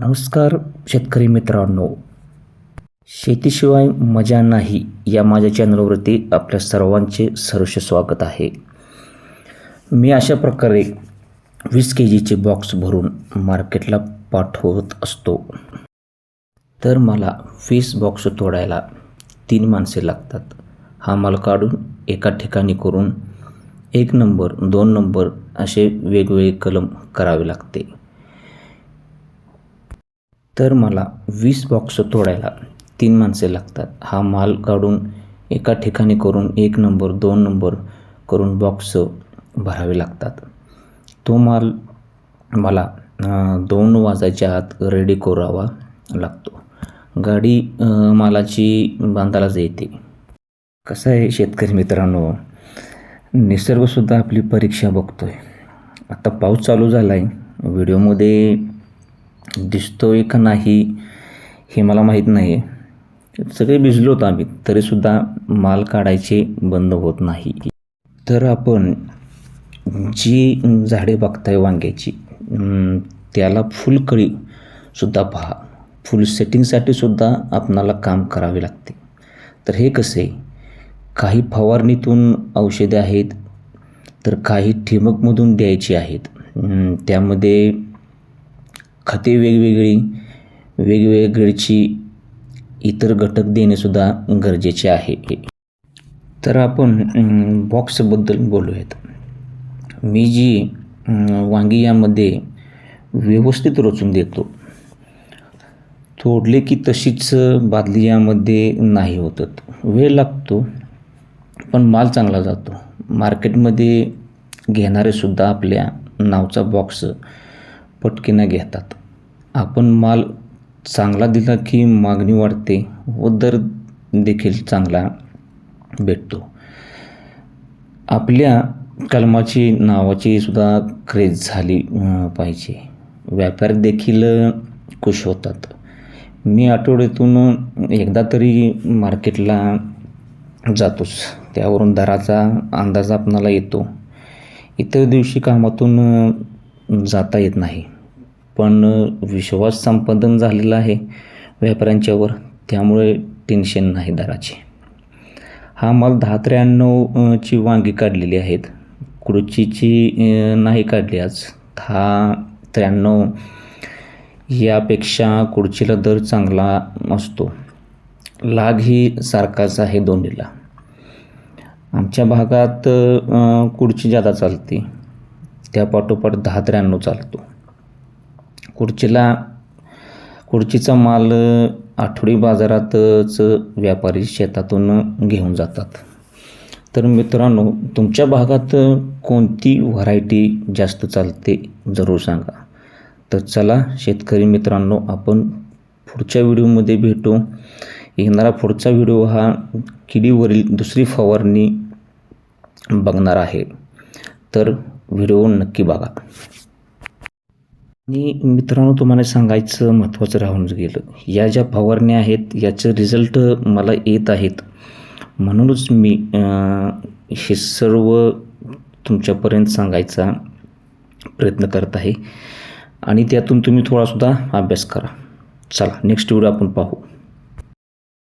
नमस्कार शेतकरी मित्रांनो. शेतीशिवाय मजा नाही या माझ्या चॅनलवरती आपल्या सर्वांचे सर्वश स्वागत आहे. मी अशा प्रकारे वीस के जीचे बॉक्स भरून मार्केटला पाठवत असतो. तर मला वीस बॉक्स तोडायला तीन माणसे लागतात. हा माल काढून एका ठिकाणी करून एक नंबर दोन नंबर असे वेगवेगळे कलम करावे लागते. तर मला वीस बॉक्स तोडायला तीन माणसे लागतात. हा माल काढून एका ठिकाणी करून एक नंबर दोन नंबर करून बॉक्स भरावे लागतात. तो माल मला दोन वाजायच्या आत रेडी करावा लागतो. गाडी मालाची बांधायलाच येते. कसं आहे शेतकरी मित्रांनो? निसर्गसुद्धा आपली परीक्षा बघतो आहे आता पाऊस चालू झाला आहे व्हिडिओमध्ये दिसतोय का नाही हे मला माहीत नाही. आहे सगळे भिजलो होतो आम्ही तरीसुद्धा माल काढायचे बंद होत नाही. तर आपण जी झाडे बघताय वांग्याची त्याला फुलकळी सुद्धा पहा. फुल सेटिंगसाठी सुद्धा आपणाला काम करावे लागते. तर हे कसे? काही फवारणीतून औषधे आहेत तर काही ठिबकमधून द्यायची आहेत. त्यामध्ये खते वेगवेगळी वेगवेगळीची इतर घटक देणेसुद्धा गरजेचे आहे. तर आपण बॉक्सबद्दल बोलूयात. मी जी वांगी यामध्ये व्यवस्थित रचून देतो तोडले की तशीच बादली यामध्ये नाही होत वेळ लागतो पण माल चांगला जातो. मार्केटमध्ये घेणारेसुद्धा आपल्या नावचा बॉक्स पटकीनं घेतात. आपण माल चांगला दिला की मागणी वाढते व दर देखील चांगला भेटतो. आपल्या कलमाची नावाची सुद्धा क्रेज झाली पाहिजे. व्यापारी देखील खुश होतात. मी आठवड्यातून एकदा तरी मार्केटला जातोच. त्यावरून दराचा अंदाज आपणाला येतो. इतर दिवशी कामातून जाता येत नाही. पण विश्वास संपादन झालेला आहे व्यापाऱ्यांच्यावर त्यामुळे टेन्शन नाही दराचे. हा माल दहा त्र्याण्णवची वांगी काढलेली आहेत. कुडचीची नाही काढली आज. दहा त्र्याण्णव यापेक्षा कुडचीला दर चांगला असतो. लाग ही सारखाच आहे दोन्हीला. आमच्या भागात कुडची जादा चालते. त्या पाठोपाठ दहा त्र्याण्णव चालतो. खुर्चीला खुर्चीचा माल आठवडी बाजारातच व्यापारी शेतातून घेऊन जातात. तर मित्रांनो तुमच्या भागात कोणती व्हरायटी जास्त चालते जरूर सांगा. तर चला शेतकरी मित्रांनो आपण पुढच्या व्हिडिओमध्ये भेटू. येणारा पुढचा व्हिडिओ हा किडीवरील दुसरी फवारणी बघणार आहे. तर व्हिडिओ नक्की बघा. आणि मित्रांनो तुम्हाला सांगायचं महत्त्वाचं राहूनच गेलं. या ज्या फवारण्या आहेत याचं रिझल्ट मला येत आहेत. म्हणूनच मी हे सर्व तुमच्यापर्यंत सांगायचा प्रयत्न करत आहे. आणि त्यातून तुम्ही थोडासुद्धा अभ्यास करा. चला नेक्स्ट व्हिडिओ आपण पाहू.